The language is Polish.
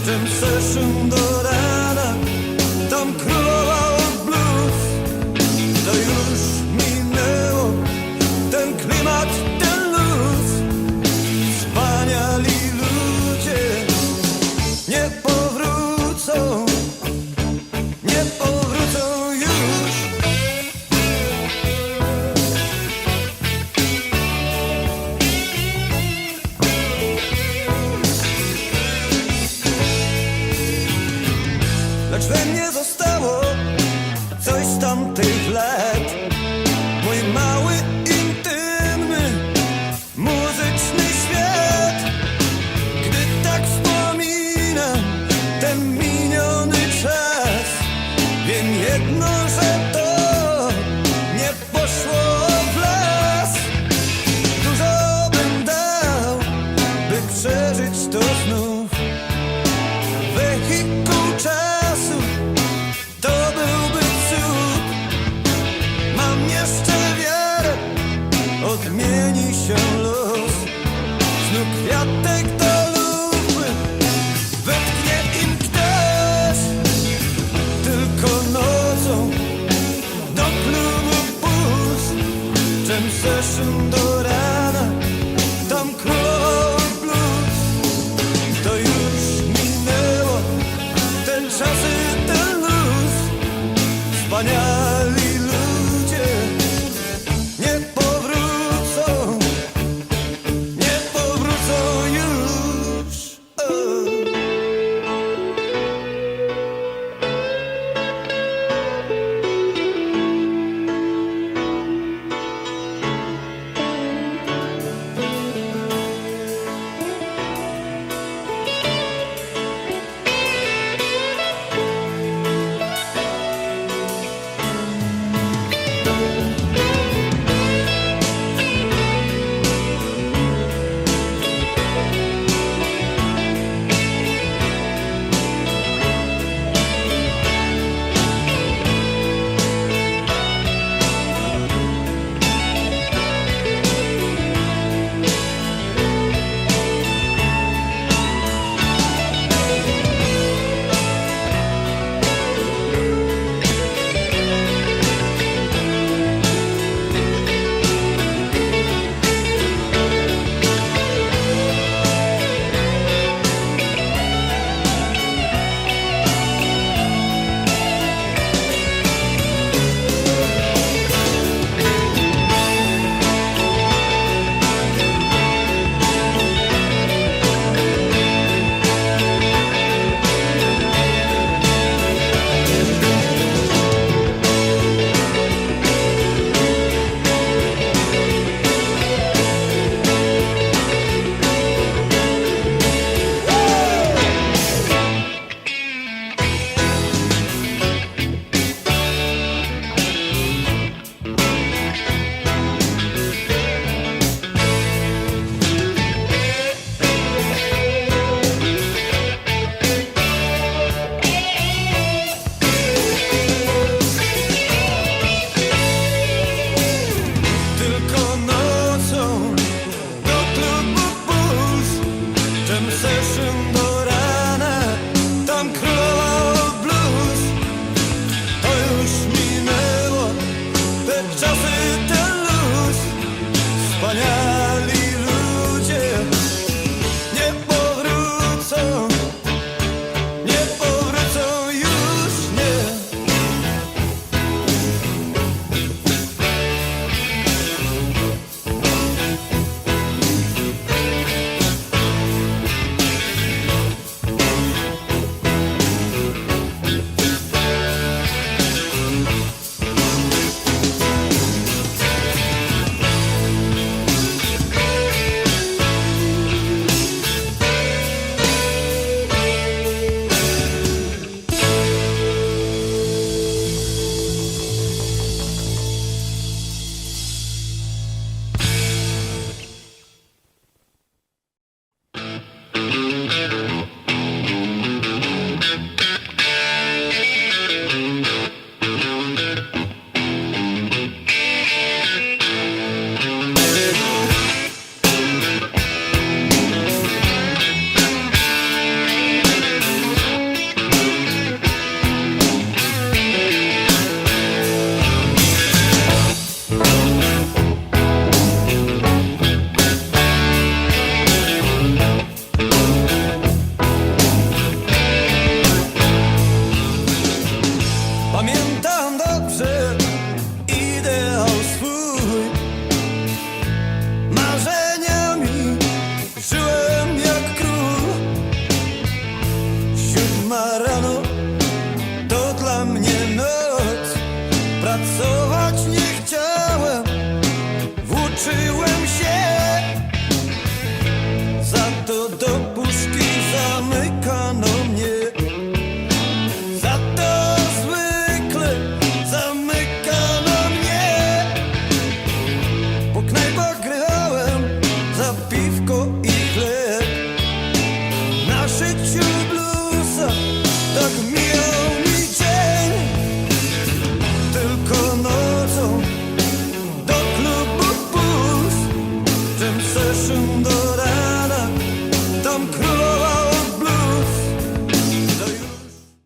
jestem sesją do rana, tam krok. We mnie zostało coś z tamtych lat. Mój mały, intymny, muzyczny świat. Gdy tak wspominam ten miniony czas, wiem jedno, że to nie poszło w las. Dużo bym dał, by przeżyć to znów. Wehikuł się los. Znów kwiatek do lupy, wetknie im ktoś. Tylko nocą do klubu puls, czym session do Sonia wygląda upset.